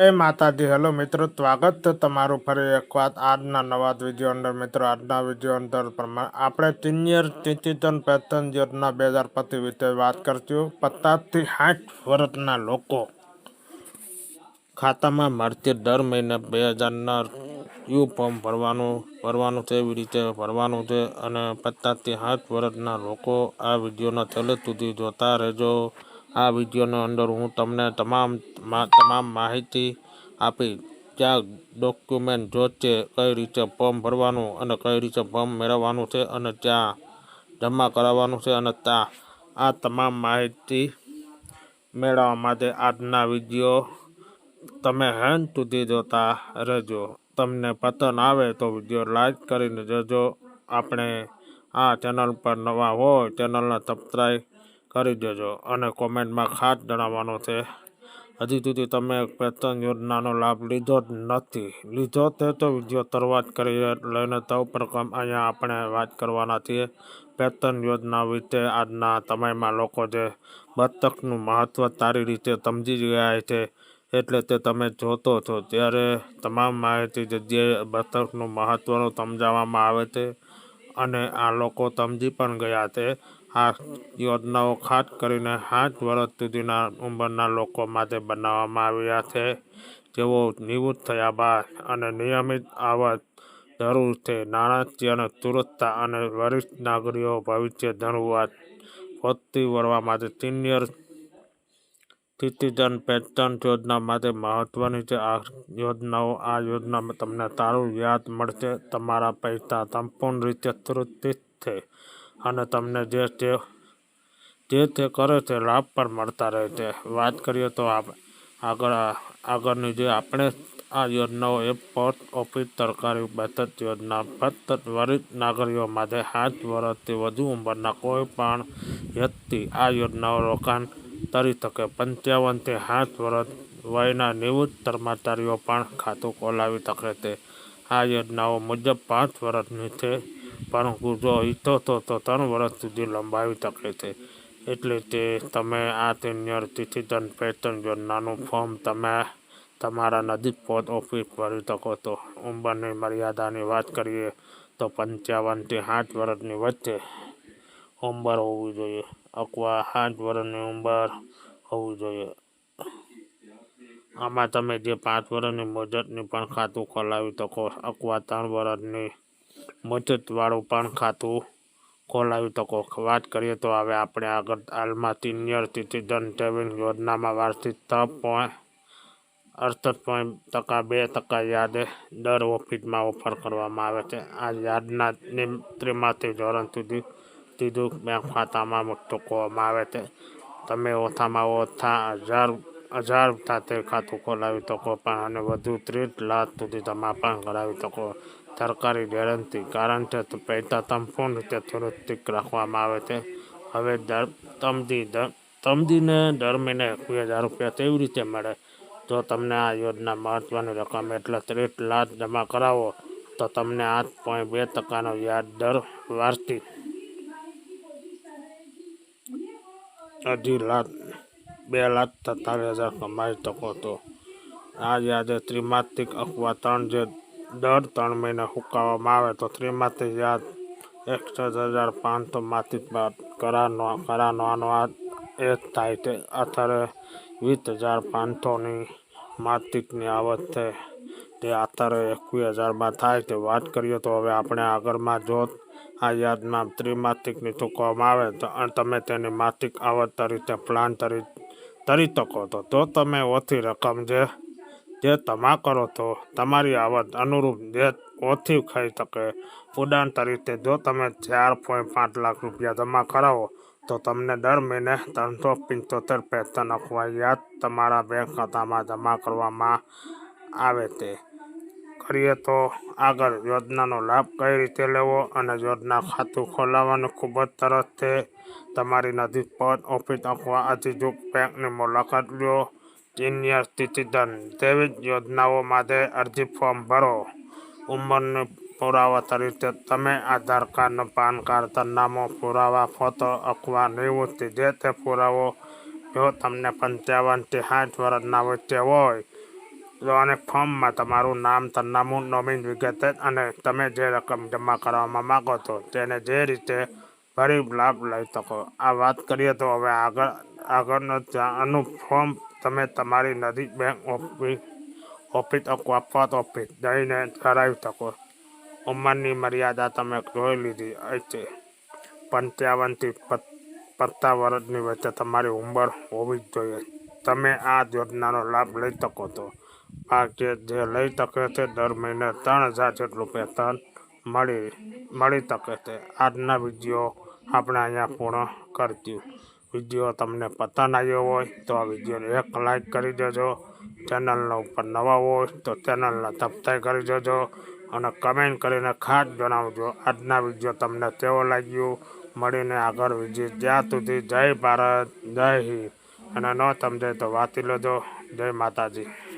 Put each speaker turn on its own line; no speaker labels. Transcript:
જય માતાજી, હેલો મિત્રો, સ્વાગત છે તમારું ફરી એક વાત. આજના નવા વીડિયો અંદર, મિત્રો, આજના વીડિયો અંદર પ્રમાણે આપણે સિનિયર સિટીઝન પેન્શન બે હજાર પચીસ વિશે વાત કરશું. પચાસથી સાઠ વર્ષના લોકો ખાતામાં મળતી દર મહિને બે હજારના યુ ફોર્મ ભરવાનું ભરવાનું છે, એવી રીતે ભરવાનું છે. અને પચાસથી સાઠ વર્ષના લોકો આ વિડીયોના છેલ્લે સુધી જોતા રહેજો. આ વિડીયોની અંદર હું તમને તમામ તમામ માહિતી આપી ક્યાં ડોક્યુમેન્ટ જોશે કઈ રીતે ફોર્મ ભરવાનું અને કઈ રીતે ફોર્મ મેળવવાનું છે અને ત્યાં જમા કરાવવાનું છે અને ત્યાં આ તમામ માહિતી મેળવવા માટે આજના વીડિયો તમે હેન્ડ સુધી જોતા રહેજો. તમને પતન આવે તો વીડિયો લાઈક કરીને જજો. આપણે આ ચેનલ પર નવા હોય ચેનલને સબસ્ક્રાઈબ કરી દેજો અને કોમેન્ટમાં ખાસ જણાવવાનું છે. હજી સુધી તમે પેન્શન યોજનાનો લાભ લીધો જ નથી. લીધો તે તો વીડિયો શરૂઆત કરીએ લઈને સૌ પ્રથમ અહીંયા આપણે વાત કરવાના છીએ. પેન્શન યોજના વિશે આજના સમયમાં લોકો જે બતકનું મહત્ત્વ સારી રીતે સમજી ગયા છે એટલે તે તમે જોતો છો. ત્યારે તમામ માહિતી જગ્યાએ બતકનું મહત્ત્વનું સમજાવવામાં આવે છે અને આ લોકો સમજી પણ ગયા છે. આ યોજનાઓ ખાસ કરીને સાત વર્ષ સુધીના ઉંમરના લોકો માટે બનાવવામાં આવ્યા છે. જેઓ નિવૃત્ત થયા બાદ અને નિયમિત આવક જરૂર છે, નાણાકીય અને સુરક્ષા અને વરિષ્ઠ નાગરિકો ભવિષ્ય ધનવાદ વધતી વળવા માટે સિનિયર સિટીઝન પેન્શન યોજના માટે મહત્વની છે. આ યોજનાઓ, આ યોજનામાં તમને સારું વ્યાજ મળશે, તમારા પૈસા સંપૂર્ણ રીતે સુરક્ષિત છે. અને તમને જે તે જે તે કરે છે લાભ પણ મળતા રહે છે. વાત કરીએ તો આગળ, આગળની જે આપણે આ યોજનાઓ એ પોસ્ટ ઓફિસ સરકારી બચત યોજના, ફક્ત વરિષ્ઠ નાગરિકો માટે સાત વર્ષથી વધુ ઉંમરના કોઈ પણ વ્યક્તિ આ યોજનાઓ રોકાણ કરી શકે. પંચાવનથી સાત વર્ષ વયના નિવૃત્ત કર્મચારીઓ પણ ખાતું ખોલાવી શકે છે. આ યોજનાઓ મુજબ પાંચ વર્ષની છે. પરંતુ જો ઈચ્છો તો તો ત્રણ વર્ષ સુધી લંબાવી શકે છે. એટલે તે તમે આ સિનિયર સિટીઝન પેન્શન યોજનાનું ફોર્મ તમે તમારા નજીક પોસ્ટ ઓફિસ ભરી શકો છો. ઉંમરની મર્યાદાની વાત કરીએ તો પંચાવનથી સાઠ વર્ષની વચ્ચે ઉંમર હોવી જોઈએ. અથવા સાઠ વર્ષની ઉંમર હોવી જોઈએ. આમાં તમે જે પાંચ વર્ષની મુદતની પણ ખાતું ખોલાવી શકો. અથવા ત્રણ વર્ષની મુદતવાળું પણ ખાતું ખોલાવી શકો વાત કરીએ તો હવે આપણે આગળ હાલમાં સિનિયર સિટીઝન સેવિંગ યોજનામાં વાર્ષિક છ પોઈન્ટ અડસઠ પોઈન્ટ ટકા બે ટકા યાદે દર ઓફિસમાં ઓફર કરવામાં આવે છે. આ યાદના ત્રિમાસિક ધોરણ સુધી સીધું બેંક ખાતામાં ચૂકવવામાં આવે છે. તમે ઓછામાં ઓછા હજાર હજાર સાથે ખાતું ખોલાવી શકો પણ અને વધુ ત્રીસ લાખ સુધી જમા પણ કરાવી શકો. સરકારી ગેરંટી કારણ કે તો પૈસા સંપૂર્ણ રીતે સુરક્ષિત રાખવામાં આવે છે. હવે દર તમદી સમજીને દર મહિને એકવીસ હજાર રૂપિયા કેવી રીતે મળે. જો તમને આ યોજના મહત્ત્વની રકમ એટલે ત્રીસ લાખ જમા કરાવો, તો તમને આઠ પોઈન્ટ બે ટકાનો વ્યાજ દર વાર્ષિક અઢી લાખ, બે લાખ સત્તાવીસ હજાર કમાઈ શકો છો. આ યાદે ત્રિમાસિક અથવા ત્રણ જે દર ત્રણ મહિને ચૂકવવામાં આવે તો ત્રિમાસિક યાદ એકસઠ હજાર પાંચસો માસિક કરારનો કરારનો આનો એ જ થાય છે અત્યારે વીસ હજાર પાંચસોની માસિકની આવક છે. તે અત્યારે એકવીસ હજારમાં થાય છે વાત કરીએ તો હવે આપણે આગળમાં જો આ યાદમાં ત્રિમાસિકની ચૂકવવામાં આવે તો તમે તેની માસિક આવક તરીકે પ્લાન તરી તરી શકો તો તો તમે ઓછી રકમ જે જે જમા કરો તો તમારી આવક અનુરૂપ જે ઓછી ખાઈ શકે. ઉદાહરણ તરીકે, જો તમે ચાર પોઈન્ટ પાંચ લાખ રૂપિયા જમા કરાવો, તો તમને દર મહિને ત્રણસો પંચોતેર અથવા યાદ તમારા બેંક ખાતામાં જમા કરવામાં આવે તે. કરીએ તો આગળ યોજનાનો લાભ કઈ રીતે લેવો અને યોજના ખાતું ખોલાવવાનું ખૂબ જ સરસ છે. તમારી નજીક પદ ઓફિસ અથવા અધિજુક બેંકની મુલાકાત લો. સિનિયર સિટીઝન જેવી યોજનાઓ માટે અરજી ફોર્મ ભરો. ઉંમરનો પુરાવા તરીકે તમે આધાર કાર્ડ પાન કાર્ડ, સરનામો, પુરાવા, ફોટો અથવા નિવૃત્તિ, જે તે પુરાવો જો તમને પંચાવનથી સાઠ વર્ષના વચ્ચે હોય, તો અને ફોર્મમાં તમારું નામ, સરનામું, નોમિન વિગત અને તમે જે રકમ જમા કરાવવામાં માંગો છો તેને જે રીતે ભરી લાભ લઈ શકો. આ વાત કરીએ તો હવે આગળ, આગળનો અનુપ ફોર્મ તમે તમારી નજીક બેંક ઓફિસ ઓફિસ અથવા પોસ્ટ ઓફિસ જઈને કરાવી શકો. ઉંમરની મર્યાદા તમે જોઈ લીધી છે પંચાવનથી પત્તા વર્ષની વચ્ચે તમારી ઉંમર હોવી જ જોઈએ. તમે આ યોજનાનો લાભ લઈ શકો છો. આ જે જે લઈ શકે છે, દર મહિને ત્રણ હજાર જેટલું પેન્શન મળી મળી શકે છે. આજના વીડિયો આપણે અહીંયા પૂર્ણ કરશું. વીડિયો તમને પસંદ આવ્યો હોય તો આ વિડીયોને એક લાઈક કરી દેજો. ચેનલના ઉપર નવા હોય તો ચેનલને સબસ્ક્રાઈબ કરી દેજો અને કમેન્ટ કરીને ખાસ જણાવજો. આજના વીડિયો તમને કેવો લાગ્યો? મળીને આગળ વિજય જ્યાં સુધી જય ભારત, જય હિન્દ. અને ન સમજાય તો વાંચી લેજો. જય માતાજી.